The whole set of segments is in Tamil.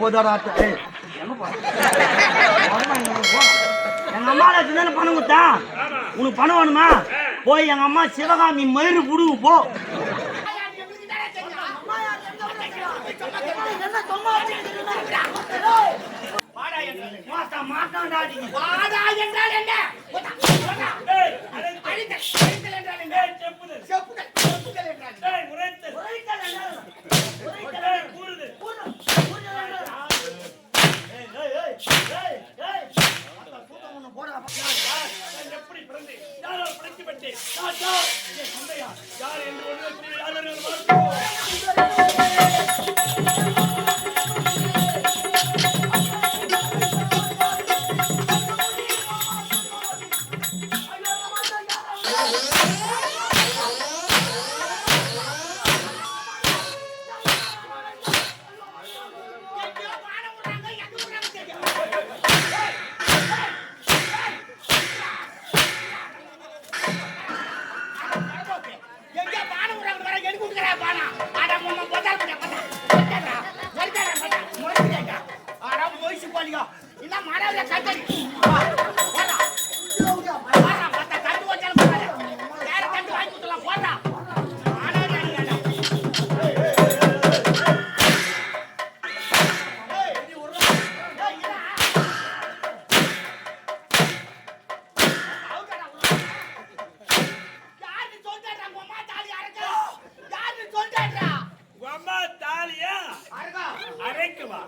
போதாடா எங்க போ தானே பணம் கொடுத்தா உனக்கு பணம் வேணுமா போய் எங்க அம்மா சிவகாமி மயிறு புடுங்க போ மாட்டா மாட்டான்டா வாடா என்றால் என்ன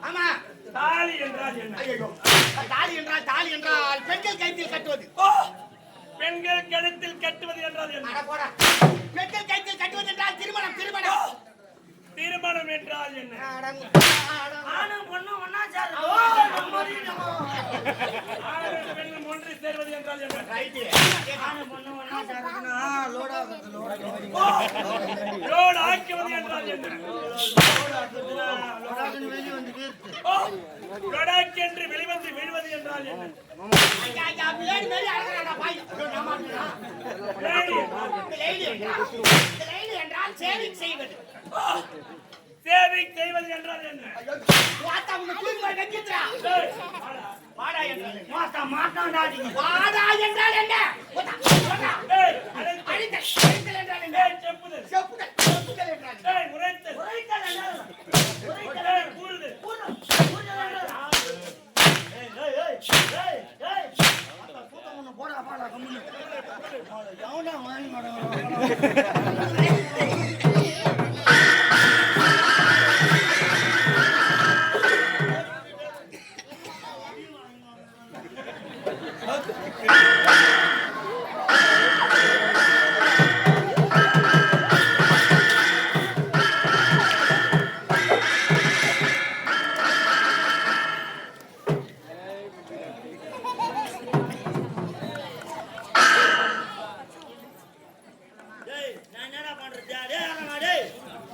ஆமா. தாலி என்றால் என்ன? ஐயோ தாலி என்றால் தாலி என்றால் பெண்கள் கைத்தில் கட்டுவது. ஓ பெண்கள் கழுத்தில் கட்டுவது என்றால் என்ன? அட போடா. பெண்கள் கைத்தில் கட்டுவது என்றால் திருமணம் திருமணம். திருமணம் என்றால் என்ன. ஆணும் பொண்ணும் அறியணுமா? ஆணும் பெண்ணும் ஒன்று சேர்வது என்றால் என்ன. ஆணும் பொண்ணும். லோடு ஆக்குவது என்றால் என்ன? லடாக் என்று வெளிவந்து விழுவது என்றால் என்ன என்றால் சேவிங் செய்வது சேவிங் செய்வது என்றால் என்ன வாத்தா, உன்னை தூக்கி வைக்கின்றா. ஏய், வாடா என்றால் என்ன? நீங்க. வாடா என்றால் என்ன என்றால் செப்புதல். செப்புதல், செப்புதல் என்றால் என்ன? ஏய், உரைத்தல். உரைத்தல் என்றால் ஏய், கூறுது. கூறு- கூறுதல் என்றால் ஏய், ஏய், ஏய், ஏய், ஏய். மாட்டா, கூட்டம் ஒண்ணு போடா, போடா, கம்முனு. எவன்டா வாங்கி என்னடா பண்றது? டேய், அரங்கா, டேய்.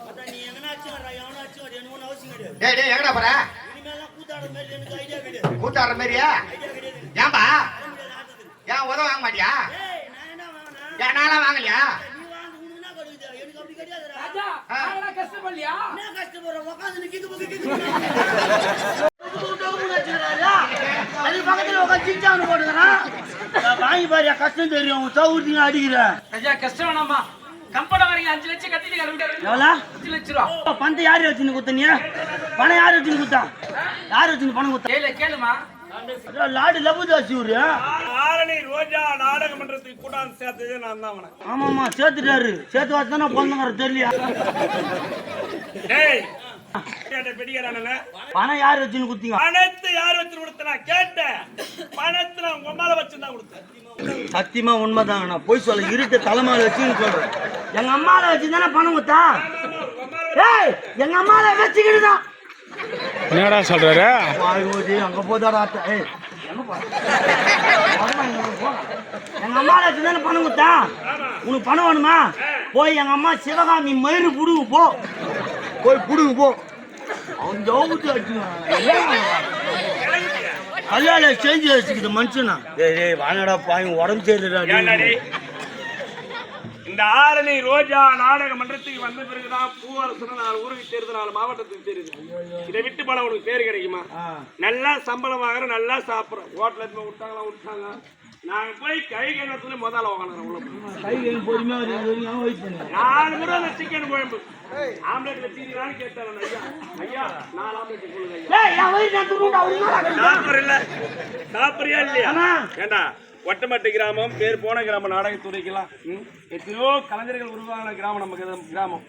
அதான் நீ எங்கனாச்சும் வர்றா, எவனாச்சும் எனக்கு ஒண்ணும் அவசியம் கிடையாது. டேய், டேய், எங்கடா போற? இனிமேல்லாம் கூத்தாடுற மாதிரி எனக்கு idea கிடையாது. கூத்தாடுற மாதிரியா? ஏன்பா? வர. ஏன் உதவ வாங்க மாட்டியா? டேய், நான் என்ன வாங்கினேன்? ஏன் நான்லாம் வாங்கலையா? என்ன கஷ்டப்படலையா என்ன கஷ்டப்படுற? புக்கு. அது பக்கத்துல உட்காந்து சிச்சான்னு போட்டுக்கிறான். வாங்கி பாரு கஷ்டம் தெரியும் சவுர்த்திங்க அடிக்கிற கஷ்டம் வேணாமா கம்பெனி அஞ்சு லட்சம் கட்டிட்டு கிளம்பிட்டாரு எவ்வளோ? அஞ்சு லட்ச ரூபா. பணத்தை யாரு வச்சுன்னு குத்த நீ பணம் யாரு வச்சுன்னு குத்தா யாரு வச்சுன்னு பணம் குத்தா கேளு கேளுமா. லாடு லபுதாசி ஊரு. ஆரணி ரோஜா நாடக மன்றத்துக்கு கூட்டாந்து சேர்த்தது நான் தான் அவனை ஆமாமா சேர்த்துட்டாரு. சேர்த்து வச்சு தானே பிறந்தங்கிற தெரியல. டேய் பணம் யாரு வச்சுன்னு குத்தீங்க பணத்தை யார் வச்சு கொடுத்தனா? கேட்டேன். பணத்தை நான் உங்க அம்மால வச்சு தான் கொடுத்தேன். சத்தியமா உண்மைதாங்க நான் போய் சொல்ல இருட்டு தலைமையில வச்சுன்னு சொல்றேன். எங்க அம்மால வச்சு தானே பணம் குத்தா ஏய் எங்க அம்மால வச்சுக்கிட்டுதான் என்னடா சொல்றாரு? அங்க போதாடா. ஏய் எங்க அம்மால வச்சு தானே பணம் குத்தா உனக்கு பணம் வேணுமா? போய் எங்க அம்மா சிவகாமி மயிறு புடுங்க போ. போய் புடுங்க போ. அவன் ஜவுத்து அடிச்சுக்கிறான். கல்யாணம் செஞ்சு வச்சுக்கிது மனுஷனா. ஏய் வானடா பாய் உடம்பு சரிடா? இந்த ஆரணி ரோஜா நாடக மன்றத்துக்கு வந்த பிறகுதான் பூவரசன் நாலு ஊருக்கு தெரியுது நாலு மாவட்டத்துக்கு தெரியுது இதை விட்டு போனா உனக்கு பேர் கிடைக்குமா. நல்லா சம்பளம் வாங்குறோம் நல்லா சாப்பிடுறோம் ஹோட்டல்ல இருந்து விட்டாங்களா விட்டாங்க நாங்க போய் கை கணத்துல முதல்ல போய். கை கை பொறுமையா வெயிட் நாலு முறை அந்த சிக்கன் குழம்பு? ஆம்லெட் வச்சுக்கிறான்னு கேட்டாங்க ஐயா. ஐயா நாலு ஆம்லெட் சொல்லுங்க சாப்பிடுற இல்ல. சாப்பிடுறியா இல்லையா. ஏண்டா ஒட்டமட்டு கிராமம் பேர் போன கிராமம் நாடகத்துறைக்கெல்லாம் எத்தனையோ கலைஞர்கள் உருவான கிராமம் நம்ம கிராமம். கிராமம்.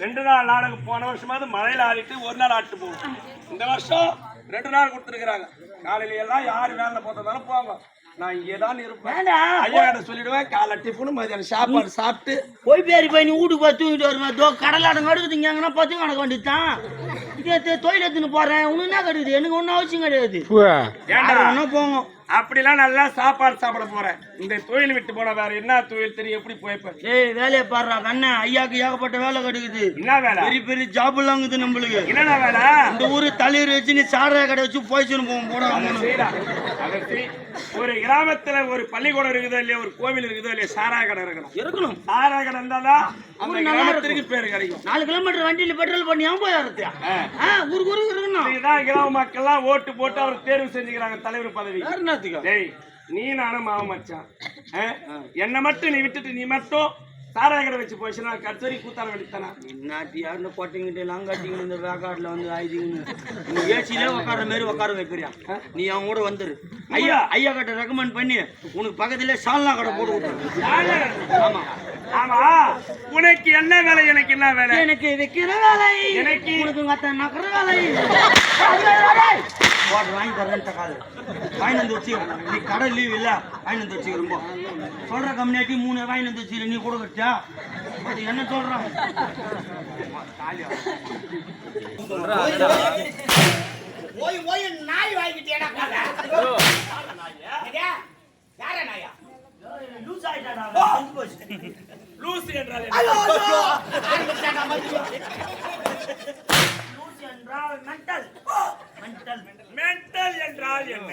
ரெண்டு நாள் நாடகம் போன வருஷமாவது மழையில ஆடிட்டு ஒரு நாள் ஆட்டு போகும். இந்த வருஷம் ரெண்டு நாள் கொடுத்துருக்குறாங்க. காலையில எல்லாம் யார் வேலை போட்டதாலும் போங்க. நான் இங்கே தான் இருப்பேன்? ஐயா கிட்ட சொல்லிடுவேன் காலை டிஃபனு மதியானம் சாப்பாடு சாப்பிட்டு. போய் பேரி போய் நீ வீட்டுக்கு போய் தூங்கிட்டு வருமா தோ கடலாடம் கடுக்குது இங்க. எங்கன்னா பத்து கணக்கு வேண்டியதுதான். இதே தொழில் எடுத்துன்னு போறேன் உனக்கு என்ன கிடைக்குது எனக்கு ஒன்றும் அவசியம் கிடையாது. யாரு வேணா போங்க. அப்படிலாம் நல்லா சாப்பாடு சாப்பிட போறேன். இந்த தொழில் விட்டு போன வேற என்ன தொழில் தெரியும்? எப்படி போய்ப்பேன்? ஏய் வேலையை பாடுறா. கண்ணன் ஐயாக்கு ஏகப்பட்ட வேலை கிடைக்குது. என்ன வேலை? பெரிய பெரிய ஜாப் இருக்குது நம்மளுக்கு. என்னடா வேலை? இந்த ஊரு தலைவர் வச்சு நீ சாராய கடை வச்சு போய்ச்சுன்னு போவோம் போடா. அதை செய்டா. அதை செய். ஒரு கிராமத்துல ஒரு பள்ளிக்கூடம் இருக்குதோ இல்லையா ஒரு கோவில் இருக்குதோ இல்லையா சாராய கடை இருக்கணும். இருக்கணும். சாராய கடை இருந்தாதான் அந்த கிராமத்திற்கு பேர் கிடைக்கும். நாலு கிலோமீட்டர் வண்டியில பெட்ரோல் பண்ணி போய் ஊருக்கு ஊருக்கு இருக்கணும். இதுதான் கிராம மக்கள்லாம் ஓட்டு போட்டு அவர் தேர்வு செஞ்சுக்கிறாங்க தலைவர் பதவி. டேய் நீ நானும் மாவ மச்சான்? என்னை மட்டும் நீ விட்டுட்டு நீ மட்டும் சாராய கடை வச்சு போச்சுன்னா கச்சேரி கூத்தான வேண்டித்தானா நாட்டி யாருன்னு கொட்டிங்கிட்டு எல்லாம் கட்டிக்கிட்டு இந்த வேக்காட்டில் வந்து ஆயுதிங்கன்னு. நீ ஏசிலே உட்கார மாதிரி உட்கார வைக்கிறியா? நீ அவன் கூட வந்துரு. ஐயா ஐயா கிட்ட ரெக்கமெண்ட் பண்ணி உனக்கு பக்கத்திலே சால்னா கடை போட்டு விட்டுரு ஆமா. ஆமா. உனக்கு என்ன வேலை எனக்கு என்ன வேலை? எனக்கு வைக்கிற வேலை. எனக்கு- உனக்கு நக்கிற வேலை. வாட்டர் வாங்கி தரேன் காது. வாங்கி வந்து வச்சுக்கிறேன். நீ கடை லீவ் இல்ல வாங்கி வந்து வச்சுக்கிறோம் போ சொல்ற கம்யூனிட்டி மூணு வாங்கி வந்து வச்சுக்கிறேன் நீ கூட வச்சா அது என்ன சொல்றான் ஓய் ஓய் நாய் வாங்கிட்டேடா கதை. இதே, யாரா நாயா? லூஸ் ஆயிட்டாடா லூசு என்றால் லூஸ் என்றால் மென்டல் மென்டல் மென்டல் என்றால் என்ன?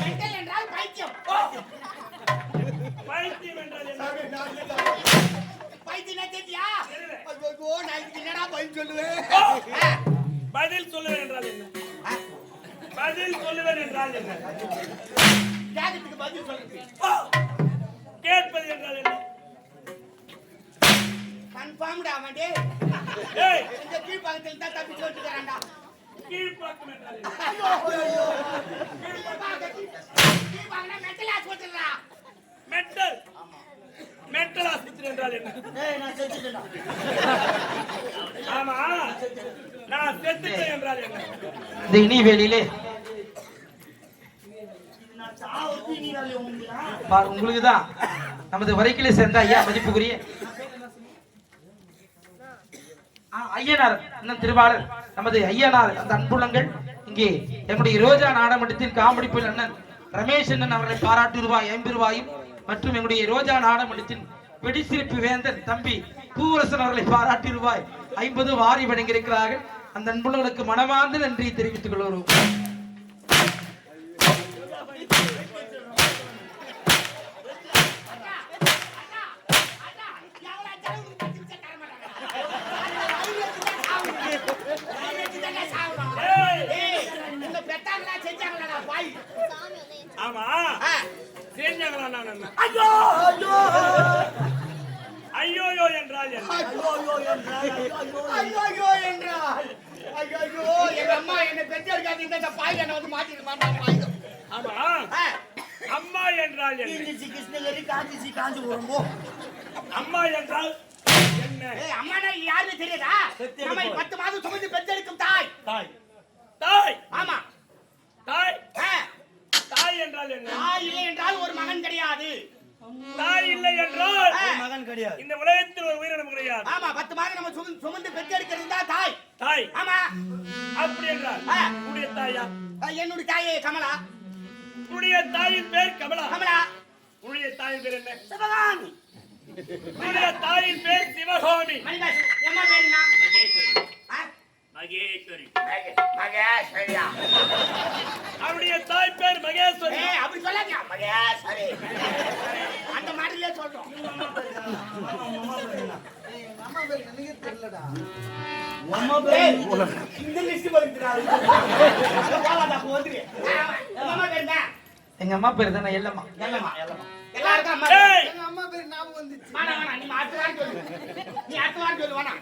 மெண்டல் என்றால் பைத்தியம். பைத்தியம் என்றால் என்ன? பைத்தியம் தெரியா ஐயோ நான் என்னடா பதில் சொல்லுவேன்? பதில் சொல்லுவேன் என்றால் என்ன? பதில் சொல்லுவேன் என்றால் என்ன? கேட்கறதுக்கு பதில் கேட்பது என்றால் என்ன? கன்ஃபார்ம்டா அவன் டேய். இந்த கீழ்ப்பாக்கத்தில் தான் தப்பி சொல்லிட்டுக்கிறான்டா கீழ்ப்பாக்கம் என்றால் என்ன ஆஸ்பத்திரி என்றால் என்ன ஆமா நான் செத்துட்டேன் என்றால் என்ன இந்த நமது வரைக்கிலே சேர்ந்த ஐயா மதிப்புக்குரிய ஐயனார் இன்னும் திருவாளர் நமது ஐயனார் அந்த அன்புள்ளங்கள். இங்கே எங்களுடைய ரோஜா நாடமன்றத்தின் புயல் அண்ணன் ரமேஷ் அண்ணன் அவர்களை பாராட்டு ரூபாய் ஐம்பது ரூபாயும் மற்றும் எங்களுடைய ரோஜா நாடமன்றத்தின் வெடிசிரிப்பு வேந்தன் தம்பி பூவரசன் அவர்களை பாராட்டி ரூபாய் ஐம்பது வாரி வழங்கியிருக்கிறார்கள் அந்த அன்புலங்களுக்கு மனமார்ந்த நன்றியை தெரிவித்துக் கொள்கிறோம். பாய் ஆமா. செஞ்சாங்களா நான் என்ன? ஐயோ ஐயோ. ஐயோயோ என்றால் என்ன? ஐயோ என்றால். ஐயோ எங்க அம்மா என்ன பெற்றெடுக்காது இந்த பாய் என்ன வந்து மாட்டிட்டு மாட்டாங்க ஆமா. ஆ, அம்மா என்றால் என்ன? கிருஷ்ணகிரி கிருஷ்ணகிரி காஞ்சி காஞ்சிபுரம் போ. அம்மா என்றால் என்ன? ஏய் அம்மானா யாருன்னு தெரியுதா? நம்ம பத்து மாதம் சுமந்து பெற்றெடுக்கும் தாய். தாய் ஆமா தாய் ஆ, தாய் என்றால் என்ன தாய் இல்லை என்றால் ஒரு மகன் கிடையாது தாய் இல்லை என்றால் ஆ, மகன் கிடையாது இந்த உலகத்தில் ஒரு உயிரினம் கிடையாது. ஆமா பத்து மாதம் நம்ம சுமந்து சுமந்து பெற்றெடுக்கிறது தான் தாய். தாய். ஆமா. அப்படி என்றால். உடைய தாயா? என்னுடைய தாயே கமலா. உடைய தாயின் பேர் கமலா. கமலா. உடைய தாயின் பேர் என்ன? சிவகாமி. உடைய தாயின் பேர் சிவகாமி. எம்மா பேர் என்ன? மகேஸ்வரி. மகே- மகேஸ்வரியா? அவருடைய தாய் பேர் மகேஸ்வரி. ஏய், அப்படி சொல்லாதீங்க. மகேஸ்வரி. அந்த மாதிரிலே சொல்றோம். இந்த list வருதுடா. அம்மா பேர்? எங்க அம்மா பேர் தானே எல்லம்மா எல்லம்மா, எல்லம்மா. எல்லாருக்கும் அம்மா ஏய், வேணாம், வேணாம், நீ அடுத்த வாரம் சொல்லு. நீ அடுத்த வாரம் சொல்லு, வேணாம்.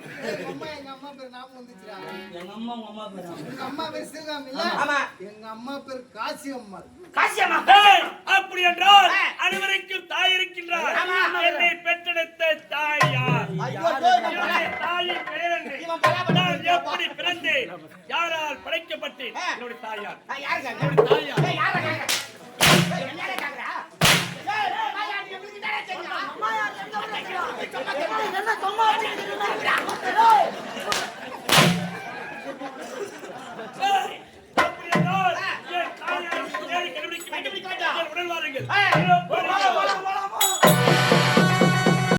எங்க அம்மா உங்க அம்மா பேரு அம்மா பேர் சிவகாமி இல்ல ஆமா. எங்க அம்மா பேர் காசி அம்மாள் காசியம்மா. ஏய், அப்படி என்றால் அனைவருக்கும் தாய் இருக்கின்றார் ஆமா. என்னை பெற்றெடுத்த தாய் யார் தாயின் பெயர் நான் எப்படி பிறந்தேன் யாரால் படைக்கப்பட்டேன் என்னுடைய தாயார்? என்னுடைய தாயார்?